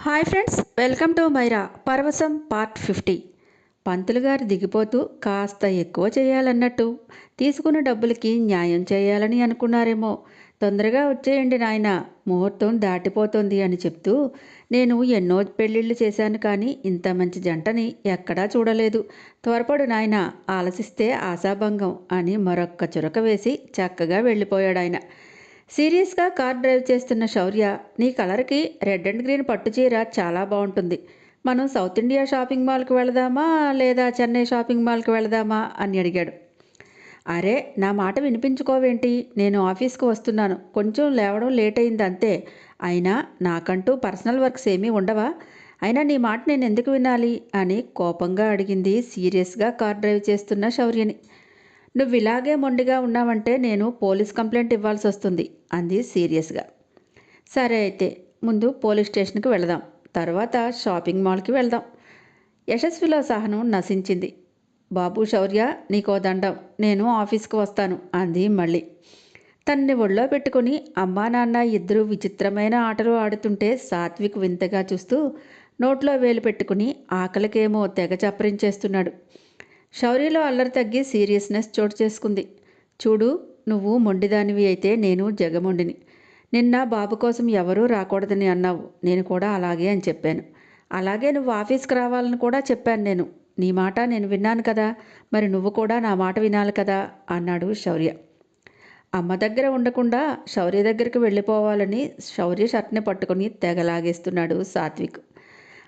Hi friends welcome to మైరా పరవశం part fifty. పంతులు గారు దిగిపోతూ కాస్త ఎక్కువ చేయాలన్నట్టు తీసుకున్న డబ్బులకి న్యాయం చేయాలని అనుకున్నారేమో. తొందరగా వచ్చేయండి నాయన ముహూర్తం దాటిపోతుంది అని చెప్తూ నేను ఎన్నో పెళ్ళిళ్ళు చేశాను కానీ ఇంత మంచి జంటని ఎక్కడా చూడలేదు. త్వరపడు నాయన ఆలసిస్తే ఆశాభంగం అని మరొక్క చురక వేసి చక్కగా వెళ్ళిపోయాడు ఆయన సీరియస్గా కార్ డ్రైవ్ చేస్తున్న శౌర్య నీ కలర్కి రెడ్ అండ్ గ్రీన్ పట్టు చీర చాలా బాగుంటుంది. మనం సౌత్ ఇండియా షాపింగ్ మాల్కి వెళదామా లేదా చెన్నై షాపింగ్ మాల్కి వెళదామా అని అడిగాడు. అరే నా మాట వినిపించుకోవేంటి? నేను ఆఫీస్కి వస్తున్నాను. కొంచెం లేవడం లేట్ అయింది అంతే. అయినా నాకంటూ పర్సనల్ వర్క్స్ ఏమీ ఉండవా? అయినా నీ మాట నేను ఎందుకు వినాలి? అని కోపంగా అడిగింది సీరియస్గా కార్ డ్రైవ్ చేస్తున్న శౌర్యని. నువ్వు ఇలాగే మొండిగా ఉన్నావంటే నేను పోలీస్ కంప్లైంట్ ఇవ్వాల్సి వస్తుంది అంది సీరియస్గా. సరే అయితే ముందు పోలీస్ స్టేషన్కి వెళదాం. తర్వాత షాపింగ్ మాల్కి వెళ్దాం. యశస్విలో సహనం నశించింది. బాబు శౌర్య నీకో దండం. నేను ఆఫీస్కి వస్తాను అంది మళ్ళీ. తన్ని ఒళ్ళో పెట్టుకుని అమ్మా నాన్న ఇద్దరు విచిత్రమైన ఆటలు ఆడుతుంటే సాత్విక్ వింతగా చూస్తూ నోట్లో వేలు పెట్టుకుని ఆకలికేమో తెగ చప్పరించేస్తున్నాడు. శౌర్యలో అల్లరి తగ్గి సీరియస్నెస్ చోటు చేసుకుంది. చూడు నువ్వు మొండిదానివి అయితే నేను జగమొండిని. నిన్న బాబు కోసం ఎవరూ రాకూడదని అన్నావు. నేను కూడా అలాగే అని చెప్పాను. అలాగే నువ్వు ఆఫీస్కి రావాలని కూడా చెప్పాను నేను. నీ మాట నేను విన్నాను కదా. మరి నువ్వు కూడా నా మాట వినాలి కదా? అన్నాడు శౌర్య. అమ్మ దగ్గర ఉండకుండా శౌర్య దగ్గరికి వెళ్ళిపోవాలని శౌర్య షర్ట్ని పట్టుకుని తెగలాగేస్తున్నాడు సాత్విక్.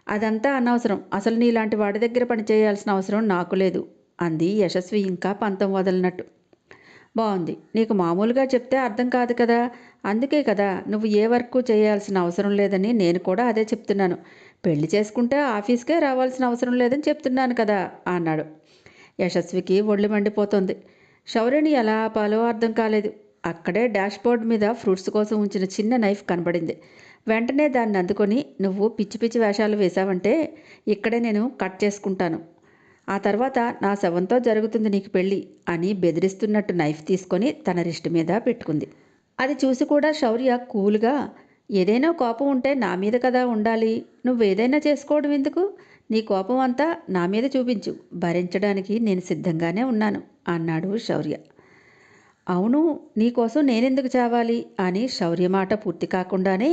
అదంతా అనవసరం. అసలు నీలాంటి వాడి దగ్గర పని చేయాల్సిన అవసరం నాకు లేదు అంది యశస్వి ఇంకా పంతం వదలనట్టు. బాగుంది నీకు మామూలుగా చెప్తే అర్థం కాదు కదా. అందుకే కదా నువ్వు ఏ వర్క్ చేయాల్సిన అవసరం లేదని నేను కూడా అదే చెప్తున్నాను. పెళ్ళి చేసుకుంటే ఆఫీస్కే రావాల్సిన అవసరం లేదని చెప్తున్నాను కదా అన్నాడు. యశస్వికి ఒళ్ళు మండిపోతుంది. శౌర్యని ఎలా ఆపాలో అర్థం కాలేదు. అక్కడే డాష్బోర్డ్ మీద ఫ్రూట్స్ కోసం ఉంచిన చిన్న నైఫ్ కనబడింది. వెంటనే దాన్ని అందుకొని నువ్వు పిచ్చి పిచ్చి వేషాలు వేశావంటే ఇక్కడే నేను కట్ చేసుకుంటాను. ఆ తర్వాత నా శవంతో జరుగుతుంది నీకు పెళ్ళి అని బెదిరిస్తున్నట్టు నైఫ్ తీసుకొని తన రిస్ట్ మీద పెట్టుకుంది. అది చూసి కూడా శౌర్య కూల్గా ఏదైనా కోపం ఉంటే నా మీద కదా ఉండాలి. నువ్వేదైనా చేసుకోవడం ఎందుకు? నీ కోపం అంతా నా మీద చూపించు. భరించడానికి నేను సిద్ధంగానే ఉన్నాను అన్నాడు శౌర్య. అవును నీకోసం నేనెందుకు చావాలి? అని శౌర్య మాట పూర్తి కాకుండానే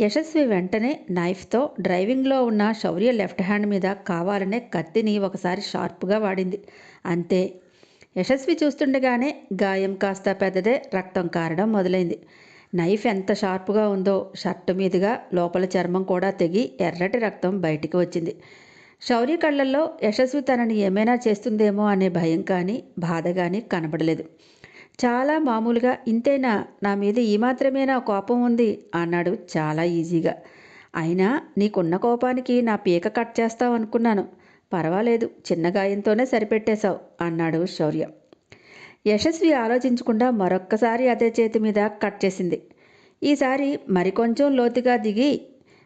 యశస్వి వెంటనే నైఫ్తో డ్రైవింగ్లో ఉన్న శౌర్య లెఫ్ట్ హ్యాండ్ మీద కావాలనే కత్తిని ఒకసారి షార్ప్గా వాడింది. అంతే. యశస్వి చూస్తుండగానే గాయం కాస్త పెద్దదే రక్తం కారడం మొదలైంది. నైఫ్ ఎంత షార్ప్గా ఉందో షర్టు మీదుగా లోపల చర్మం కూడా తెగి ఎర్రటి రక్తం బయటికి వచ్చింది. శౌర్య కళ్ళల్లో యశస్వి తనని ఏమైనా చేస్తుందేమో అనే భయం కానీ బాధ కానీ కనబడలేదు. చాలా మామూలుగా ఇంతేనా? నా మీద ఈ మాత్రమేనా కోపం ఉంది? అన్నాడు చాలా ఈజీగా. అయినా నీకున్న కోపానికి నా పీక కట్ చేస్తావు అనుకున్నాను. పర్వాలేదు చిన్న గాయంతోనే సరిపెట్టేశావు అన్నాడు శౌర్య. యశస్వి ఆలోచించకుండా మరొక్కసారి అదే చేతి మీద కట్ చేసింది. ఈసారి మరికొంచెం లోతుగా దిగి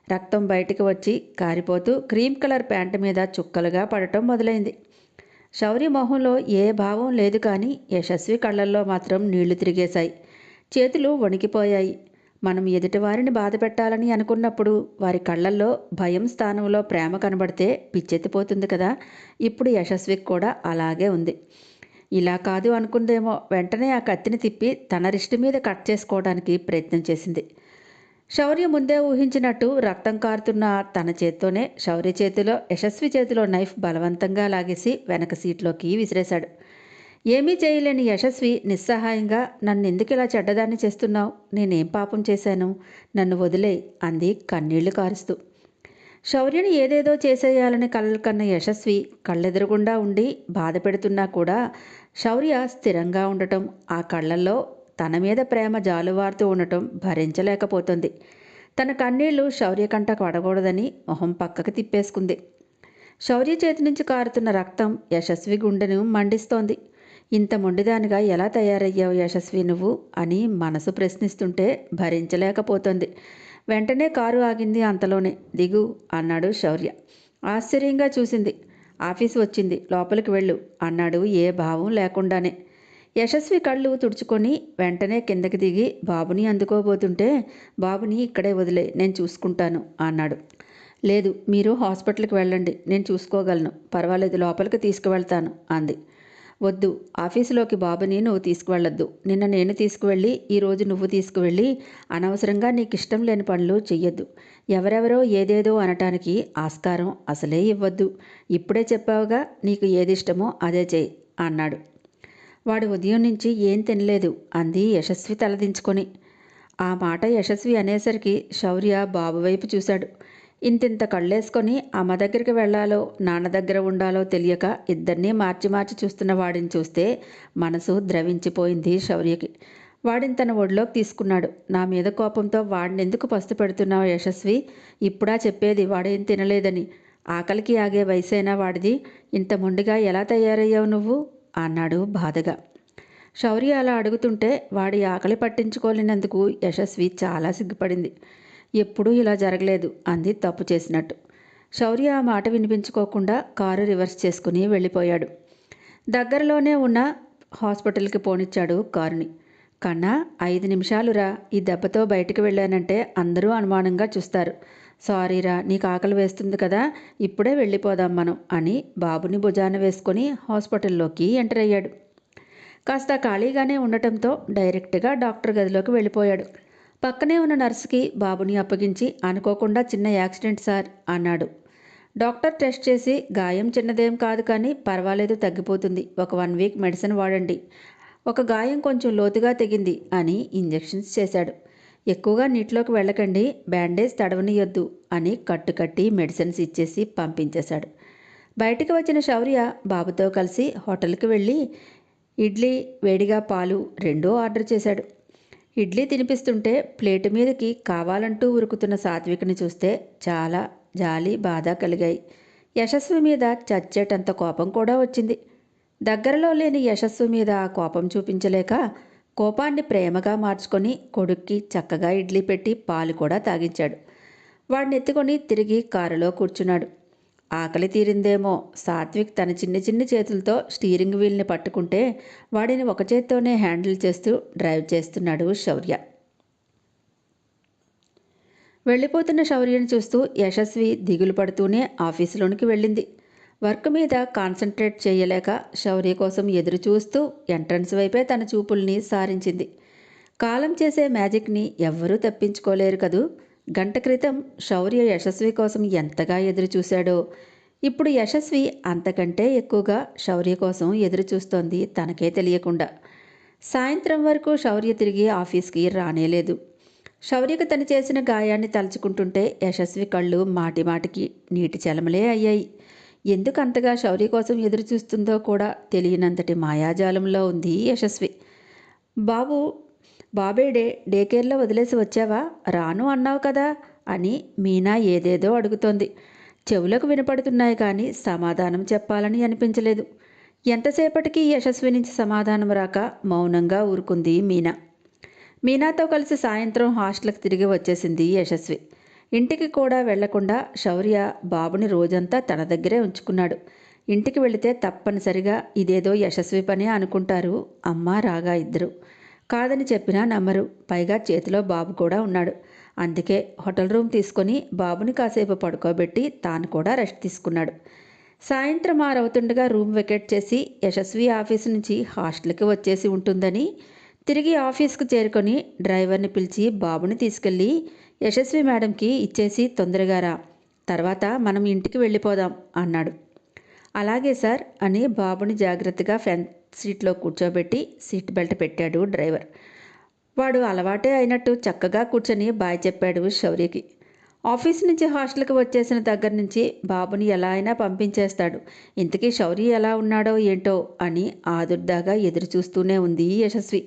రక్తం బయటికి వచ్చి కారిపోతూ క్రీమ్ కలర్ ప్యాంటు మీద చుక్కలుగా పడటం మొదలైంది. శౌర్య మొహంలో ఏ భావం లేదు కానీ యశస్వి కళ్ళల్లో మాత్రం నీళ్ళు తిరిగేశాయి. చేతులు వణికిపోయాయి. మనం ఎదుటివారిని బాధ పెట్టాలని అనుకున్నప్పుడు వారి కళ్ళల్లో భయం స్థానంలో ప్రేమ కనబడితే పిచ్చెత్తిపోతుంది కదా. ఇప్పుడు యశస్వికి కూడా అలాగే ఉంది. ఇలా కాదు అనుకుందేమో వెంటనే ఆ కత్తిని తిప్పి తన రిష్టి మీద కట్ చేసుకోవడానికి ప్రయత్నం చేసింది. శౌర్య ముందే ఊహించినట్టు రక్తం కారుతున్న తన చేత్తోనే శౌర్య చేతిలో యశస్వి చేతిలో నైఫ్ బలవంతంగా లాగేసి వెనక సీట్లోకి విసిరేశాడు. ఏమీ చేయలేని యశస్వి నిస్సహాయంగా నన్ను ఎందుకు ఇలా చెడ్డదాన్ని చేస్తున్నావు? నేనేం పాపం చేశాను? నన్ను వదిలే అంది కన్నీళ్ళు కారుస్తూ. శౌర్యని ఏదేదో చేసేయాలని కలలు కన్న యశస్వి కళ్ళెదురుగుండా ఉండి బాధ పెడుతున్నా కూడా శౌర్య స్థిరంగా ఉండటం ఆ కళ్ళల్లో తన మీద ప్రేమ జాలువారుతూ ఉండటం భరించలేకపోతుంది. తన కన్నీళ్ళు శౌర్య కంట పడకూడదని మొహం పక్కకు తిప్పేసుకుంది. శౌర్య చేతి నుంచి కారుతున్న రక్తం యశస్వి గుండెను మండిస్తోంది. ఇంత మొండిదానిగా ఎలా తయారయ్యావు యశస్వి నువ్వు అని మనసు ప్రశ్నిస్తుంటే భరించలేకపోతుంది. వెంటనే కారు ఆగింది అంతలోనే. దిగు అన్నాడు శౌర్య. ఆశ్చర్యంగా చూసింది. ఆఫీస్ వచ్చింది. లోపలికి వెళ్ళు అన్నాడు ఏ భావం లేకుండానే. యశస్వి కళ్ళు తుడుచుకొని వెంటనే కిందకి దిగి బాబుని అందుకోబోతుంటే బాబుని ఇక్కడే వదిలే నేను చూసుకుంటాను అన్నాడు. లేదు మీరు హాస్పిటల్కి వెళ్ళండి నేను చూసుకోగలను పర్వాలేదు లోపలికి తీసుకువెళ్తాను అంది. వద్దు ఆఫీసులోకి బాబుని నువ్వు తీసుకువెళ్ళొద్దు నిన్న నేను తీసుకువెళ్ళి ఈరోజు నువ్వు తీసుకువెళ్ళి అనవసరంగా నీకు ఇష్టం లేని పనులు చెయ్యొద్దు. ఎవరెవరో ఏదేదో అనటానికి ఆస్కారం అసలే ఇవ్వద్దు. ఇప్పుడే చెప్పావుగా నీకు ఏది ఇష్టమో అదే చేయి అన్నాడు. వాడు ఉదయం నుంచి ఏం తినలేదు అంది యశస్వి తలదించుకొని ఆ మాట యశస్వి అనేసరికి శౌర్య బాబు వైపు చూశాడు. ఇంతింత కళ్ళేసుకొని అమ్మ దగ్గరికి వెళ్ళాలో నాన్న దగ్గర ఉండాలో తెలియక ఇద్దరినీ మార్చి మార్చి చూస్తున్న వాడిని చూస్తే మనసు ద్రవించిపోయింది శౌర్యకి. వాడిని తన ఒడిలోకి తీసుకున్నాడు. నా మీద కోపంతో వాడిని ఎందుకు పస్తు పెడుతున్నావు యశస్వి? ఇప్పుడా చెప్పేది వాడేం తినలేదని. ఆకలికి ఆగే వయసైనా వాడిది. ఇంత మొండిగా ఎలా తయారయ్యావు నువ్వు? అన్నాడు బాధగా. శౌర్య అలా అడుగుతుంటే వాడి ఆకలి పట్టించుకోలేనందుకు యశస్వి చాలా సిగ్గుపడింది. ఎప్పుడూ ఇలా జరగలేదు అంది తప్పు చేసినట్టు. శౌర్య ఆ మాట వినిపించుకోకుండా కారు రివర్స్ చేసుకుని వెళ్ళిపోయాడు. దగ్గరలోనే ఉన్న హాస్పిటల్కి పోనిచ్చాడు కారుని. కన్నా ఐదు నిమిషాలురా ఈ దెబ్బతో బయటకు వెళ్ళానంటే అందరూ అనుమానంగా చూస్తారు. సారీరా నీకు ఆకలి వేస్తుంది కదా ఇప్పుడే వెళ్ళిపోదాం మనం అని బాబుని భుజాన వేసుకొని హాస్పిటల్లోకి ఎంటర్ అయ్యాడు. కాస్త ఖాళీగానే ఉండటంతో డైరెక్ట్గా డాక్టర్ గదిలోకి వెళ్ళిపోయాడు. పక్కనే ఉన్న నర్సుకి బాబుని అప్పగించి అనుకోకుండా చిన్న యాక్సిడెంట్ సార్ అన్నాడు. డాక్టర్ టెస్ట్ చేసి గాయం చిన్నదేం కాదు కానీ పర్వాలేదు తగ్గిపోతుంది. ఒక వన్ వీక్ మెడిసిన్ వాడండి. ఒక గాయం కొంచెం లోతుగా తెగింది అని ఇంజెక్షన్స్ చేశాడు. ఎక్కువగా నీటిలోకి వెళ్ళకండి బ్యాండేజ్ తడవనియొద్దు అని కట్టు కట్టి మెడిసిన్స్ ఇచ్చేసి పంపించేశాడు. బయటికి వచ్చిన శౌర్య బాబుతో కలిసి హోటల్కి వెళ్ళి ఇడ్లీ వేడిగా పాలు రెండూ ఆర్డర్ చేశాడు. ఇడ్లీ తినిపిస్తుంటే ప్లేటు మీదకి కావాలంటూ ఉరుకుతున్న సాత్వికని చూస్తే చాలా జాలి బాధ కలిగాయి. యశస్వి మీద చచ్చేటంత కోపం కూడా వచ్చింది. దగ్గరలో లేని యశస్సు మీద కోపం చూపించలేక కోపాన్ని ప్రేమగా మార్చుకొని కొడుక్కి చక్కగా ఇడ్లీ పెట్టి పాలు కూడా తాగించాడు. వాడిని ఎత్తుకొని తిరిగి కారులో కూర్చున్నాడు. ఆకలి తీరిందేమో. సాత్విక్ తన చిన్ని చిన్ని చేతులతో స్టీరింగ్ వీల్ని పట్టుకుంటే వాడిని ఒక చేత్తోనే హ్యాండిల్ చేస్తూ డ్రైవ్ చేస్తున్నాడు శౌర్య. వెళ్ళిపోతున్న శౌర్యని చూస్తూ యశస్వి దిగులు పడుతూనే ఆఫీసులోనికి వెళ్ళింది. వర్క్ మీద కాన్సన్ట్రేట్ చేయలేక శౌర్య కోసం ఎదురు చూస్తూ ఎంట్రన్స్ వైపే తన చూపుల్ని సారించింది. కాలం చేసే మ్యాజిక్ని ఎవ్వరూ తప్పించుకోలేరు కదూ? గంట క్రితం శౌర్య యశస్వి కోసం ఎంతగా ఎదురు చూశాడో ఇప్పుడు యశస్వి అంతకంటే ఎక్కువగా శౌర్య కోసం ఎదురు చూస్తోంది తనకే తెలియకుండా. సాయంత్రం వరకు శౌర్య తిరిగి ఆఫీస్కి రానేలేదు శౌర్యకు తను చేసిన గాయాన్ని తలుచుకుంటుంటే యశస్వి కళ్ళు మాటి మాటికి నీటి చలమలే అయ్యాయి. ఎందుకు అంతగా శౌర్య కోసం ఎదురుచూస్తుందో కూడా తెలియనంతటి మాయాజాలంలో ఉంది యశస్వి. బాబు బాబే డే డే కేర్లో వదిలేసి వచ్చావా? రాను అన్నావు కదా అని మీనా ఏదేదో అడుగుతోంది. చెవులకు వినపడుతున్నాయి కానీ సమాధానం చెప్పాలని అనిపించలేదు. ఎంతసేపటికి యశస్వి నుంచి సమాధానం రాక మౌనంగా ఊరుకుంది మీనా. మీనాతో కలిసి సాయంత్రం హాస్టల్కి తిరిగి వచ్చేసింది యశస్వి. ఇంటికి కూడా వెళ్ళకుండా శౌర్య బాబుని రోజంతా తన దగ్గరే ఉంచుకున్నాడు. ఇంటికి వెళితే తప్పనిసరిగా ఇదేదో యశస్వి పని అనుకుంటారు అమ్మ రాగా ఇద్దరు. కాదని చెప్పినా నమ్మరు. పైగా చేతిలో బాబు కూడా ఉన్నాడు. అందుకే హోటల్ రూమ్ తీసుకొని బాబుని కాసేపు పడుకోబెట్టి తాను కూడా రెస్ట్ తీసుకున్నాడు. సాయంత్రం ఆరవుతుండగా రూమ్ వెకేట్ చేసి యశస్వి ఆఫీస్ నుంచి హాస్టల్కి వచ్చేసి ఉంటుందని తిరిగి ఆఫీస్కు చేరుకొని డ్రైవర్ని పిలిచి బాబుని తీసుకెళ్ళి యశస్వి మేడంకి ఇచ్చేసి తొందరగా రా. తర్వాత మనం ఇంటికి వెళ్ళిపోదాం అన్నాడు. అలాగే సార్ అని బాబుని జాగ్రత్తగా ఫ్రంట్ సీట్లో కూర్చోబెట్టి సీట్ బెల్ట్ పెట్టాడు డ్రైవర్. వాడు అలవాటే అయినట్టు చక్కగా కూర్చొని బాయ్ చెప్పాడు శౌర్యకి. ఆఫీస్ నుంచి హాస్టల్కి వచ్చేసిన దగ్గర నుంచి బాబుని ఎలా అయినా పంపించేస్తాడు. ఇంతకీ శౌర్య ఎలా ఉన్నాడో ఏంటో అని ఆదుర్దాగా ఎదురు చూస్తూనే ఉంది యశస్వి.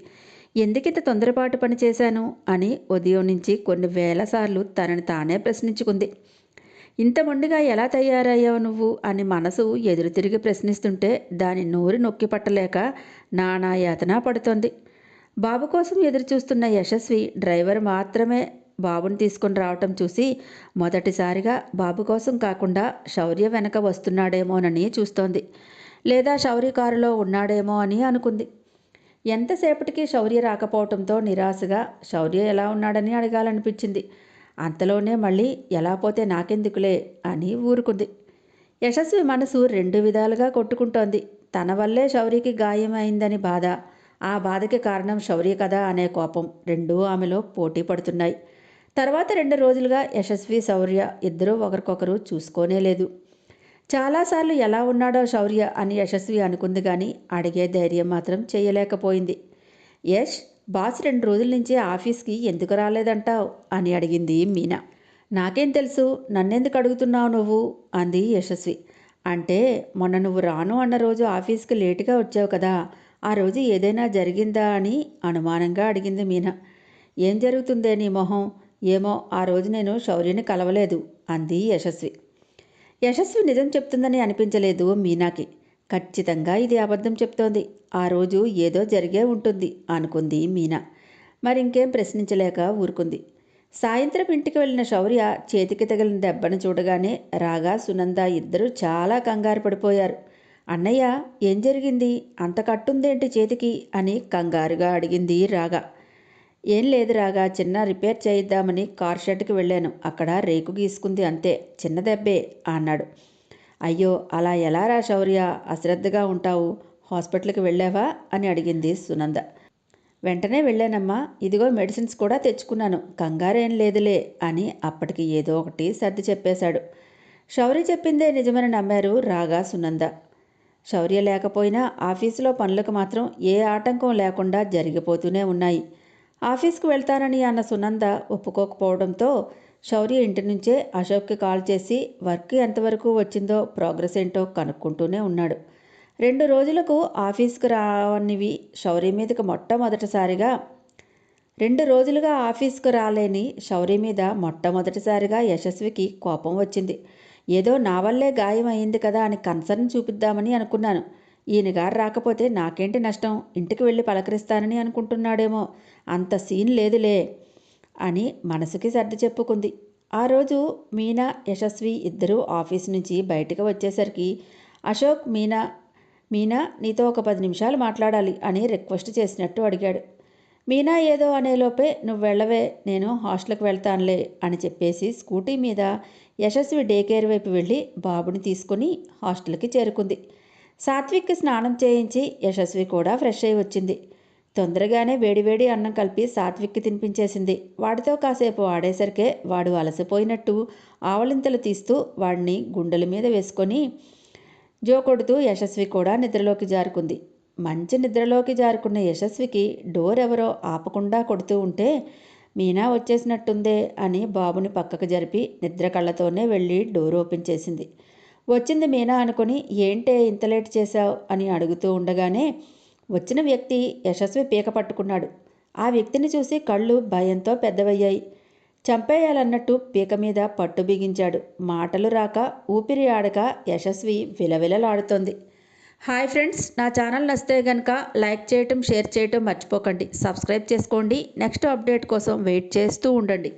ఎందుకింత తొందరపాటు పని చేశాను అని ఉదయం నుంచి కొన్ని వేల సార్లు తనని తానే ప్రశ్నించుకుంది. ఇంత మొండిగా ఎలా తయారయ్యావు నువ్వు అని మనసు ఎదురు తిరిగి ప్రశ్నిస్తుంటే దాని నోరు నొక్కి పట్టలేక నానా యాతన పడుతోంది. బాబు కోసం ఎదురు చూస్తున్న యశస్వి డ్రైవర్ మాత్రమే బాబుని తీసుకుని రావటం చూసి మొదటిసారిగా బాబు కోసం కాకుండా శౌర్య వెనక వస్తున్నాడేమోనని చూస్తోంది. లేదా శౌర్య కారులో ఉన్నాడేమో అని అనుకుంది. ఎంతసేపటికి శౌర్య రాకపోవటంతో నిరాశగా శౌర్య ఎలా ఉన్నాడని అడగాలనిపించింది. అంతలోనే మళ్ళీ ఎలా పోతే నాకెందుకులే అని ఊరుకుంది. యశస్వి మనసు రెండు విధాలుగా కొట్టుకుంటోంది. తన వల్లే శౌర్యకి గాయమైందని బాధ ఆ బాధకి కారణం శౌర్య కదా అనే కోపం రెండూ ఆమెలో పోటీ పడుతున్నాయి. తర్వాత రెండు రోజులుగా యశస్వి శౌర్య ఇద్దరూ ఒకరికొకరు చూసుకోనే లేదు చాలాసార్లు ఎలా ఉన్నాడో శౌర్య అని యశస్వి అనుకుంది కానీ అడిగే ధైర్యం మాత్రం చేయలేకపోయింది. యష్ బాస్ రెండు రోజుల నుంచి ఆఫీస్కి ఎందుకు రాలేదంటావు? అని అడిగింది మీనా. నాకేం తెలుసు నన్నెందుకు అడుగుతున్నావు నువ్వు? అంది యశస్వి. అంటే మొన్న నువ్వు రాను అన్న రోజు ఆఫీస్కి లేటుగా వచ్చావు కదా ఆ రోజు ఏదైనా జరిగిందా అని అనుమానంగా అడిగింది మీనా. ఏం జరుగుతుందే నీ మొహం? ఏమో ఆ రోజు నేను శౌర్యని కలవలేదు అంది యశస్వి. యశస్వి నిజం చెప్తుందని అనిపించలేదు మీనాకి. ఖచ్చితంగా ఇది అబద్ధం చెప్తోంది. ఆ రోజు ఏదో జరిగే ఉంటుంది అనుకుంది మీనా. మరి ఇంకేం ప్రశ్నించలేక ఊరుకుంది. సాయంత్రం ఇంటికి వెళ్ళిన శౌర్య చేతికి తగిలిన దెబ్బను చూడగానే రాగా సునంద ఇద్దరూ చాలా కంగారు పడిపోయారు. అన్నయ్య ఏం జరిగింది? అంత కట్టుందేంటి చేతికి? అని కంగారుగా అడిగింది రాగా. ఏం లేదు రాగా చిన్న రిపేర్ చేయిద్దామని కార్ షెడ్కి వెళ్ళాను. అక్కడ రేకు గీసుకుంది అంతే. చిన్న దెబ్బే అన్నాడు. అయ్యో అలా ఎలా రా శౌర్య? అశ్రద్ధగా ఉంటావు. హాస్పిటల్కి వెళ్ళావా? అని అడిగింది సునంద. వెంటనే వెళ్ళానమ్మా. ఇదిగో మెడిసిన్స్ కూడా తెచ్చుకున్నాను. కంగారేం లేదులే అని అప్పటికి ఏదో ఒకటి సర్ది చెప్పేశాడు. శౌర్య చెప్పిందే నిజమని నమ్మారు రాగా సునంద. శౌర్య లేకపోయినా ఆఫీసులో పనులకు మాత్రం ఏ ఆటంకం లేకుండా జరిగిపోతూనే ఉన్నాయి. ఆఫీస్కి వెళ్తానని అన్న సునంద ఒప్పుకోకపోవడంతో శౌర్య ఇంటి నుంచే అశోక్కి కాల్ చేసి వర్క్ ఎంతవరకు వచ్చిందో ప్రోగ్రెస్ ఏంటో కనుక్కుంటూనే ఉన్నాడు. రెండు రోజులకు ఆఫీస్కు రావనివి శౌర్య మీదకి మొట్టమొదటిసారిగా. రెండు రోజులుగా ఆఫీస్కు రాలేని శౌర్య మీద మొట్టమొదటిసారిగా యశస్వికి కోపం వచ్చింది. ఏదో నా వల్లే గాయం అయింది కదా అని కన్సర్న్ చూపిద్దామని అనుకున్నాను. ఈయన గారు రాకపోతే నాకేంటి నష్టం? ఇంటికి వెళ్ళి పలకరిస్తానని అనుకుంటున్నాడేమో. అంత సీన్ లేదులే అని మనసుకి సర్ది చెప్పుకుంది. ఆ రోజు మీనా యశస్వి ఇద్దరూ ఆఫీస్ నుంచి బయటకు వచ్చేసరికి అశోక్ మీనా మీనా నీతో ఒక పది నిమిషాలు మాట్లాడాలి అని రిక్వెస్ట్ చేసినట్టు అడిగాడు. మీనా ఏదో అనేలోపే నువ్వు వెళ్ళవే నేను హాస్టల్కి వెళ్తానులే అని చెప్పేసి స్కూటీ మీద యశస్వి డే కేర్ వైపు వెళ్ళి బాబుని తీసుకుని హాస్టల్కి చేరుకుంది. సాత్విక్ స్నానం చేయించి యశస్వి కూడా ఫ్రెష్ అయి వచ్చింది. తొందరగానే వేడివేడి అన్నం కలిపి సాత్విక్కి తినిపించేసింది. వాడితో కాసేపు ఆడేసరికే వాడు అలసిపోయినట్టు ఆవలింతలు తీస్తూ వాడిని గుండెల మీద వేసుకొని జో కొడుతూ యశస్వి కూడా నిద్రలోకి జారుకుంది. మంచి నిద్రలోకి జారుకున్న యశస్వికి డోర్ ఎవరో ఆపకుండా కొడుతూ ఉంటే మీనా వచ్చేసినట్టుందే అని బాబుని పక్కకు జరిపి నిద్ర కళ్ళతోనే వెళ్ళి డోర్ ఓపెన్ చేసింది. వచ్చింది మీనా అనుకుని ఏంటే ఇంత లేట్ చేశావు? అని అడుగుతూ ఉండగానే వచ్చిన వ్యక్తి యశస్వి పీక పట్టుకున్నాడు. ఆ వ్యక్తిని చూసి కళ్ళు భయంతో పెద్దవయ్యాయి. చంపేయాలన్నట్టు పీక మీద పట్టు బిగించాడు. మాటలు రాక ఊపిరి ఆడక యశస్వి విలవిలలాడుతోంది. హాయ్ ఫ్రెండ్స్ నా ఛానల్ నచ్చితే కనుక లైక్ చేయటం షేర్ చేయటం మర్చిపోకండి. సబ్స్క్రైబ్ చేసుకోండి. నెక్స్ట్ అప్డేట్ కోసం వెయిట్ చేస్తూ ఉండండి.